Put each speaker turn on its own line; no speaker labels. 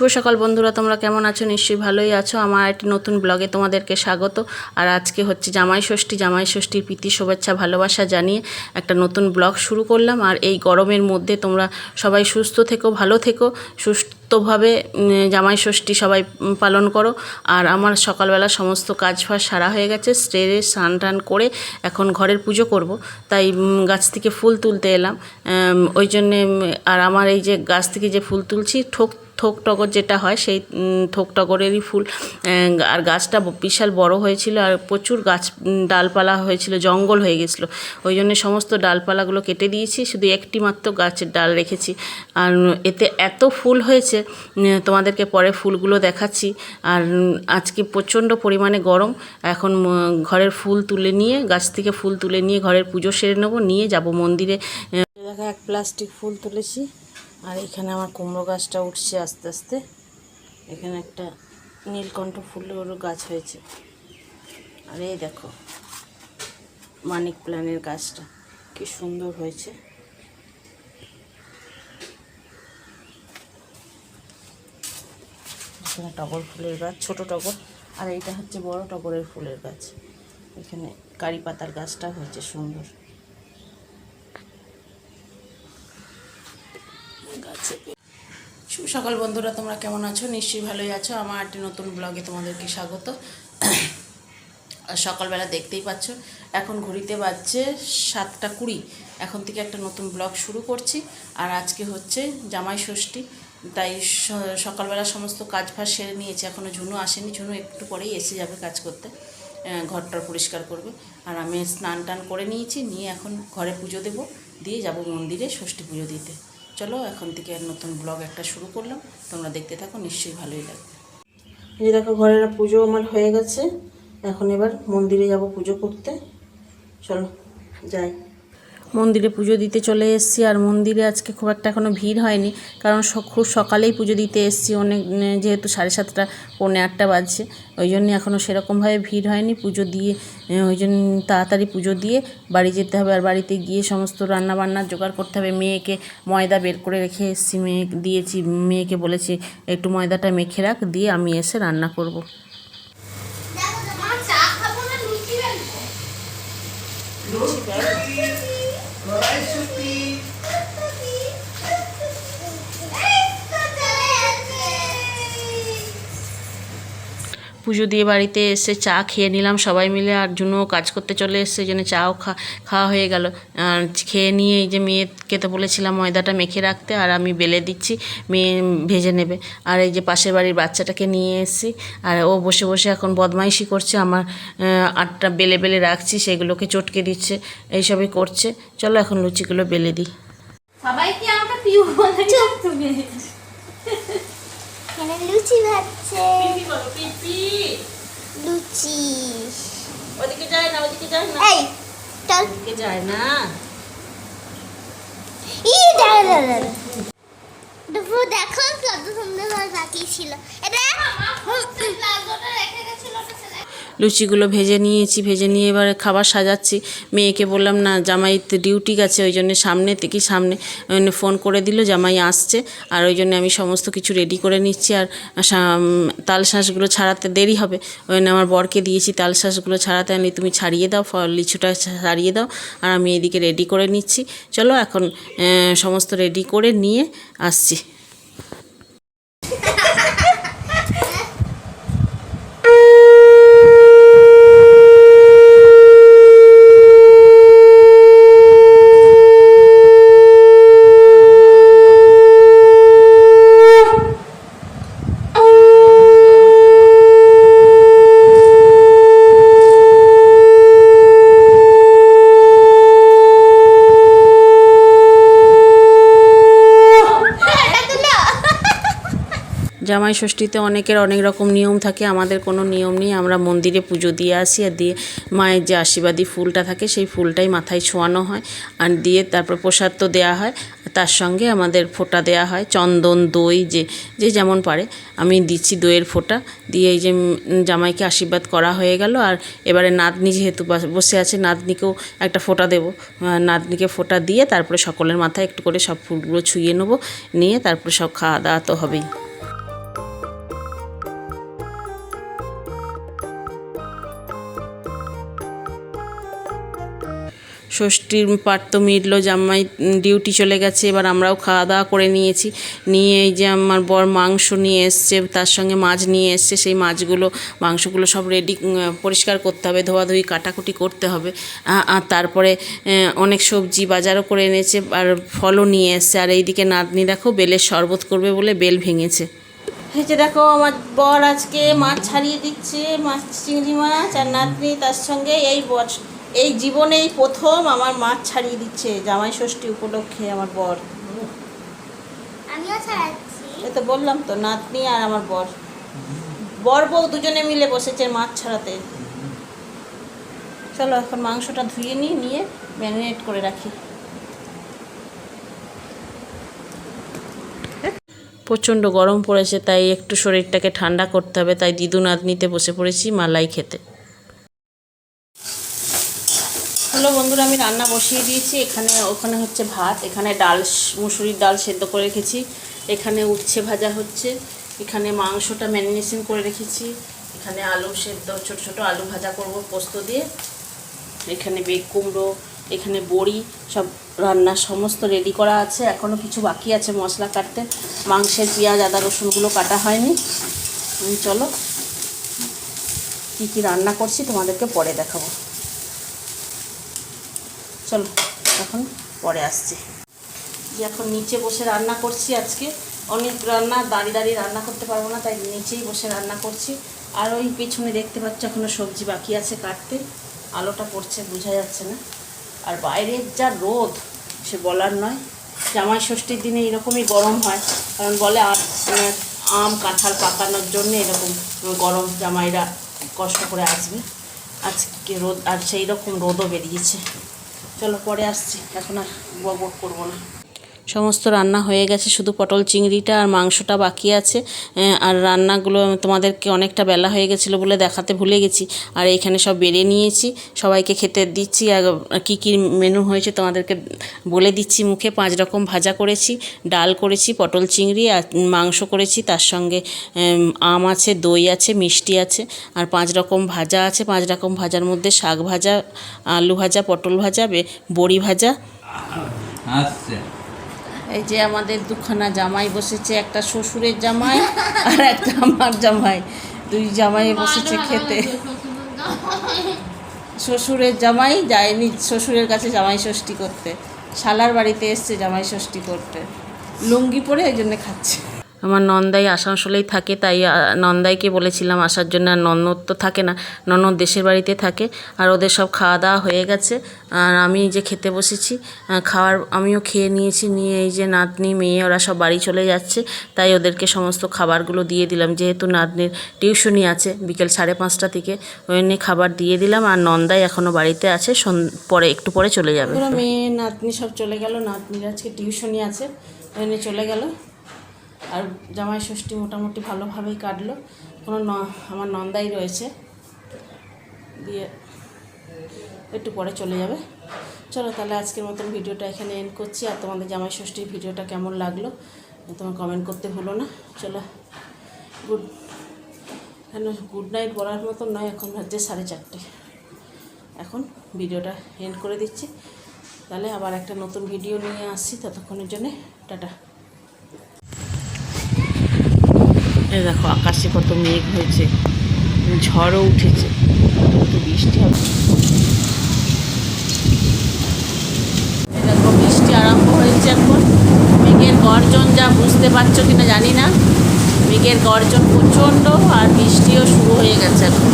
শুভ সকাল বন্ধুরা তোমরা কেমন আছো? নিশ্চয়ই ভালোই আছো। আমার একটি নতুন ব্লগে তোমাদেরকে স্বাগত। আর আজকে হচ্ছে জামাই ষষ্ঠী। জামাই ষষ্ঠীর প্রীতি শুভেচ্ছা ভালোবাসা জানিয়ে একটা নতুন ব্লগ শুরু করলাম। আর এই গরমের মধ্যে তোমরা সবাই সুস্থ থেকো ভালো থেকো সুস্থভাবে উম, জামাই ষষ্ঠী সবাই পালন করো। আর আমার সকালবেলা সমস্ত কাজ ফাজ সারা হয়ে গেছে স্টেরে স্নান টান করে এখন ঘরের পুজো করব। তাই গাছ থেকে ফুল তুলতে এলাম। ওই জন্যে আর আমার এই যে গাছ থেকে যে ফুল তুলছি ঠোক থোক টগর যেটা হয়, সেই থোক টগরেরই ফুল। আর গাছটা বিশাল বড় হয়েছিল আর প্রচুর গাছ ডালপালা হয়েছিল, জঙ্গল হয়ে গেছিল। ওই জন্য সমস্ত ডালপালাগুলো কেটে দিয়েছি, শুধু একটি মাত্র গাছের ডাল রেখেছি। আর এতে এত ফুল হয়েছে তোমাদেরকে পরে ফুলগুলো দেখাচ্ছি। আর আজকে প্রচণ্ড পরিমাণে গরম। এখন ঘরের ফুল তুলে নিয়ে, গাছ থেকে ফুল তুলে নিয়ে ঘরের পুজো সেরে নেব, নিয়ে যাব মন্দিরে। দেখো, এক প্লাস্টিক ফুল তুলেছি। আর এখানে আমার কুমড়ো গাছটা উঠছে আস্তে আস্তে। এখানে একটা নীলকণ্ঠ ফুলেরও গাছ হয়েছে। আর এই দেখো, মানিক প্ল্যানের গাছটা, কি সুন্দর হয়েছে। এখানে টগর ফুলের গাছ, ছোট টগর, আর এইটা হচ্ছে বড় টগরের ফুলের গাছ। এখানে কারি পাতার গাছটা হয়েছে সুন্দর। গাছে শুভ সকাল বন্ধুরা তোমরা কেমন আছো? নিশ্চয়ই ভালোই আছো। আমার একটি নতুন ব্লগে তোমাদেরকে স্বাগত। আর সকালবেলা দেখতেই পাচ্ছ এখন ঘড়িতে বাজছে সাতটা কুড়ি। এখন থেকে একটা নতুন ব্লগ শুরু করছি। আর আজকে হচ্ছে জামাই ষষ্ঠী তাই সকালবেলা সমস্ত কাজ ফাজ সেরে নিয়েছি। এখনও ঝুনু আসেনি। ঝুনু একটু পরেই এসে যাবে কাজ করতে। আহ, ঘরটার পরিষ্কার করবে। আর আমি স্নান টান করে নিয়েছি। নিয়ে এখন ঘরে পুজো দেব। দিয়ে যাব মন্দিরে ষষ্ঠী পুজো দিতে। চলো, এখন থেকে নতুন ব্লগ একটা শুরু করলাম। তোমরা দেখতে থাকো, নিশ্চয়ই ভালোই লাগবে। এই যে দেখো, ঘরের পুজো আমার হয়ে গেছে। এখন এবার মন্দিরে যাব পুজো করতে। চলো, যাই। মন্দিরে পুজো দিতে চলে এসেছি আর মন্দিরে আজকে খুব একটা এখনও ভিড় হয়নি। কারণ খুব সকালেই পুজো দিতে এসেছি। অনেক যেহেতু সাড়ে সাতটা, পৌনে আটটা বাজছে। ওই জন্য এখনও সেরকমভাবে ভিড় হয়নি পুজো দিয়ে ওই জন্য তাড়াতাড়ি পুজো দিয়ে বাড়ি যেতে হবে। আর বাড়িতে গিয়ে সমস্ত রান্না বান্নার জোগাড় করতে হবে। মেয়েকে ময়দা বের করে রেখে এসেছি। মেয়ে দিয়েছি, মেয়েকে বলেছি, একটু ময়দাটা মেখে রাখ, দিয়ে আমি এসে রান্না করব। পুজো দিয়ে বাড়িতে এসে চা খেয়ে নিলাম। সবাই মিলে আর জুনুও কাজ করতে চলে এসছে জন্য চাও খা খাওয়া হয়ে গেল। আর খেয়ে নিয়ে এই যে মেয়েকে তো বলেছিলাম ময়দাটা মেখে রাখতে আর আমি বেলে দিচ্ছি মেয়ে ভেজে নেবে। আর এই যে পাশের বাড়ির বাচ্চাটাকে নিয়ে এসেছি আর ও বসে বসে এখন বদমাইশি করছে আমার আটটা বেলে বেলে রাখছি সেগুলোকে চটকে দিচ্ছে এইসবই করছে। চলো এখন লুচিগুলো বেলে দিই।
সবাই কি আমাকে পিউ বলে তুমি।
এখানে লুচি ভাজছে। লুচি।
ওদিকে যায় না ওদিকে যায় না।
এই চল।
ওদিকে যায় না।
ই দাঁড়া। দুপুর দেখো কত সুন্দর ভাবে ছিল এটা
লুচিগুলো ভেজে নিয়েছি, ভেজে নিয়ে এবারে খাবার সাজাচ্ছি। মেয়েকে বললাম, না, জামাই ডিউটি গেছে, ওই জন্য সামনে থেকে সামনে ফোন করে দিল, জামাই আসছে। আর ওই জন্য আমি সমস্ত কিছু রেডি করে নিচ্ছি। আর তাল শাঁসগুলো ছাড়াতে দেরি হবে। ওই জন্য আমার বরকে দিয়েছি তাল শাঁসগুলো ছাড়াতে। আনি তুমি ছাড়িয়ে দাও লিচুটা ছাড়িয়ে দাও। আর আমি এদিকে রেডি করে নিচ্ছি। চলো এখন সমস্ত রেডি করে নিয়ে আসছি। জামাই ষষ্ঠীতে অনেকের অনেক রকম নিয়ম থাকে, আমাদের কোনো নিয়ম নেই। আমরা মন্দিরে পুজো দিয়ে আসি আর দিয়ে মায়ের যে আশীর্বাদী ফুলটা থাকে, সেই ফুলটাই মাথায় ছোঁয়ানো হয় আর দিয়ে তারপর প্রসাদ তো দেওয়া হয়। তার সঙ্গে আমাদের ফোঁটা দেওয়া হয়, চন্দন, দই, যে যে যেমন পারে। আমি দিচ্ছি দইয়ের ফোঁটা, দিয়ে এই যে জামাইকে আশীর্বাদ করা হয়ে গেল। আর এবারে নাতনি যেহেতু বসে আছে, নাতনিকেও একটা ফোঁটা দেবো। নাতনিকে ফোঁটা দিয়ে তারপরে সকলের মাথায় একটু করে সব ফুলগুলো ছুঁয়ে নেব। নিয়ে তারপরে সব খাওয়া দাওয়া তো হবেই। ষষ্ঠীর পাট তো মিটলো, জামাই ডিউটি চলে গেছে, এবার আমরাও খাওয়া দাওয়া করে নিয়েছি। নিয়ে এই যে আমার বর মাংস নিয়ে এসছে, তার সঙ্গে মাছ নিয়ে এসছে, সেই মাছগুলো, মাংসগুলো সব রেডি পরিষ্কার করতে হবে, ধোয়াধুয়ি, কাটাকুটি করতে হবে। আর তারপরে অনেক সবজি বাজারও করে এনেছে, আর ফলও নিয়ে এসছে, আর এইদিকে নাতনি দেখো বেলের শরবত করবে বলে বেল ভেঙেছে। যে দেখো, আমার বর আজকে মাছ ছাড়িয়ে দিচ্ছে, মাছ, চিংড়ি মাছ, আর নাতনি তার সঙ্গে এই বর এই জীবনে এই প্রথম আমার মাছ ছাড়িয়ে দিচ্ছে জামাই ষষ্ঠী উপলক্ষে আমার বর। এই তো বললাম তো নাতনি আর আমার বর। বর বউ দুজনে মিলে বসেছে মাছ ছাড়াতে। চলো এখন মাংসটা ধুয়ে নিই নিয়ে ম্যারিনেট করে রাখি। প্রচণ্ড গরম পড়েছে তাই একটু শরীরটাকে ঠান্ডা করতে হবে তাই দিদু নাতনিতে বসে পড়েছি মালাই খেতে। হ্যালো বন্ধুরা, আমি রান্না বসিয়ে দিয়েছি। এখানে, ওখানে হচ্ছে ভাত, এখানে ডাল, মুসুরির ডাল সেদ্ধ করে রেখেছি। এখানে উচ্ছে ভাজা হচ্ছে। এখানে মাংসটা ম্যারিনেশন করে রেখেছি। এখানে আলু সেদ্ধ, ছোট ছোট আলু ভাজা করব পোস্ত দিয়ে। এখানে বেগ, কুমড়ো, এখানে বড়ি, সব রান্নার সমস্ত রেডি করা আছে। এখনও কিছু বাকি আছে মশলা কাটতে। মাংসের পেঁয়াজ, আদা, রসুনগুলো কাটা হয়নি। চলো, কী কী রান্না করছি তোমাদেরকে পরে দেখাবো। চলো, এখন পরে আসছি। এখন নিচে বসে রান্না করছি আজকে। অনেক রান্না, দাঁড়িয়ে দাঁড়িয়ে রান্না করতে পারব না, তাই নিচেই বসে রান্না করছি। আর ওই পেছনে দেখতে পাচ্ছ এখনও সবজি বাকি আছে কাটতে। আলোটা পড়ছে, বোঝা যাচ্ছে না। আর বাইরের যা রোদ, সে বলার নয়। জামাই ষষ্ঠীর দিনে এরকমই গরম হয়। কারণ বলে আম কাঁঠাল পাকানোর জন্য এরকম গরম জামাইরা কষ্ট করে আসবে। আজকে রোদ, আর সেই রকম রোদও বেরিয়েছে। চলো পরে আসছি। এখন আর বক বক করব না। সমস্ত রান্না হয়ে গেছে, শুধু পটল চিংড়িটা আর মাংসটা বাকি আছে আর রান্নাগুলো তোমাদেরকে অনেকটা বেলা হয়ে গেছিল বলে দেখাতে ভুলে গেছি। আর এইখানে সব বেড়ে নিয়েছি, সবাইকে খেতে দিচ্ছি, আর কী কী মেনু হয়েছে তোমাদেরকে বলে দিচ্ছি মুখে। পাঁচ রকম ভাজা করেছি, ডাল করেছি, পটল চিংড়ি, আর মাংস করেছি, তার সঙ্গে আম আছে, দই আছে, মিষ্টি আছে, আর পাঁচ রকম ভাজা আছে। পাঁচ রকম ভাজার মধ্যে শাক ভাজা, আলু ভাজা, পটল ভাজা বড়ি ভাজা।
আসছে
এই যে আমাদের দুখানা জামাই বসেছে একটা শ্বশুরের জামাই আর একটা আমার জামাই। দুই জামাই বসেছে খেতে। শ্বশুরের জামাই যায়নি শ্বশুরের কাছে জামাই ষষ্ঠী করতে। শালার বাড়িতে এসছে জামাই ষষ্ঠী করতে। লুঙ্গি পরে এই জন্যে খাচ্ছে। আমার নন্দাই আসানসোলেই থাকে, তাই নন্দাইকে বলেছিলাম আসার জন্য, আর ননদ তো থাকে না, ননদ দেশের বাড়িতে থাকে, আর ওদের সব খাওয়া দাওয়া হয়ে গেছে, আর আমি যে খেতে বসেছি খাওয়ার আমিও খেয়ে নিয়েছি, নিয়ে এই যে নাতনি, মেয়ে, ওরা সব বাড়ি চলে যাচ্ছে, তাই ওদেরকে সমস্ত খাবারগুলো দিয়ে দিলাম, যেহেতু নাতনির টিউশনি আছে, বিকেল সাড়ে পাঁচটা থেকে, ওই জন্যে খাবার দিয়ে দিলাম, আর নন্দাই এখনও বাড়িতে আছে পরে, একটু পরে চলে যাবে। মেয়ে, নাতনি সব চলে গেল, নাতনির আজকে টিউশনি আছে, ওই জন্য চলে গেল। আর জামাই ষষ্ঠী মোটামুটি ভালোভাবেই কাটলো। কোনো ন, আমার নন্দাই রয়েছে। দিয়ে একটু পরে চলে যাবে। চলো তাহলে আজকের মতন ভিডিওটা এখানে এন্ড করছি। আর তোমাদের জামাই ষষ্ঠীর ভিডিওটা কেমন লাগল, তোমার কমেন্ট করতে হলো না। চলো গুড কেন গুড নাইট বলার মতন নয়, এখন হচ্ছে সাড়ে চারটে। এখন ভিডিওটা এন্ড করে দিচ্ছি। তাহলে আবার একটা নতুন ভিডিও নিয়ে আসছি, ততক্ষণের জন্যে, টাটা। এই দেখো, আকাশে কত মেঘ হয়েছে, ঝড়ও উঠেছে একটু বৃষ্টি হবে। দেখো, বৃষ্টি আরম্ভ হয়েছে এখন। মেঘের গর্জন যা বুঝতে পারছ কিনা জানি না। মেঘের গর্জন প্রচণ্ড আর বৃষ্টিও শুরু হয়ে গেছে এখন।